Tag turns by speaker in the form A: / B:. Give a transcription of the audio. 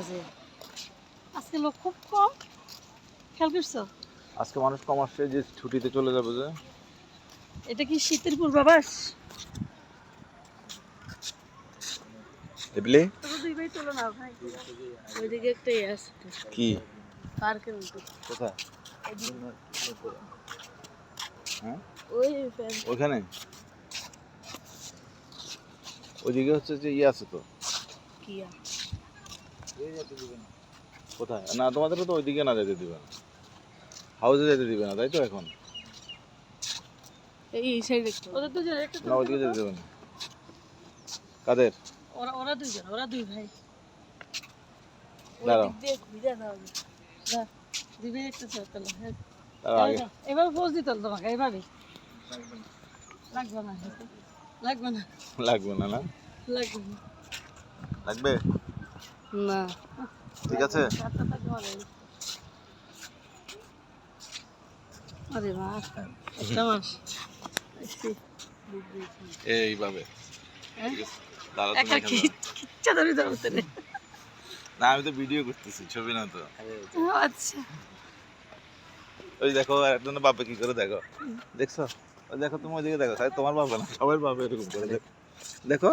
A: বাজে আজকে লোক খুব কম। খেয়াল করছ?
B: আজকে মানুষ কম আসছে যে ছুটিতে চলে যাবে যে।
A: এটা কি শীতের পূর্বাভাস তোমরা দুই ভাই চলো না ভাই। ওইদিকে একটা ইয়ে আছে।
B: কি?
A: পার্কের মতো।
B: কোথায়? হ্যাঁ?
A: ওই
B: ওইখানে? ওইদিকে হচ্ছে যে ইয়ে আছে তো।
A: কি?
B: কোথায়? না তোমাদেরও তো ওইদিকে না যেতে দিবে না। হাউসে যেতে দিবে না তাই তো এখন?
A: এই এই সাইডে ওদের দুজন একটা
B: না ওইদিকে যেতে দেবে না। কাদের?
A: ওরা ওরা দুজন ওরা দুই ভাই।
B: দাঁড়াও।
A: একটা। হ্যাঁ, পোজ দিতে তোমাকে এইভাবে লাগবে না। লাগবে না।
B: লাগবে না না?
A: লাগবে না।
B: লাগবে?
A: না।
B: ঠিক আছে? এইভাবে না আমি তো ভিডিও করতেছি ছবি না তো।
A: আচ্ছা।
B: ওই দেখো একজনের বাপে কি করে দেখো। দেখছ? ওই দেখো তুমি ওইদিকে দেখো। তোমার বাবা না সবার বাবা এরকম করে দেখো। দেখো?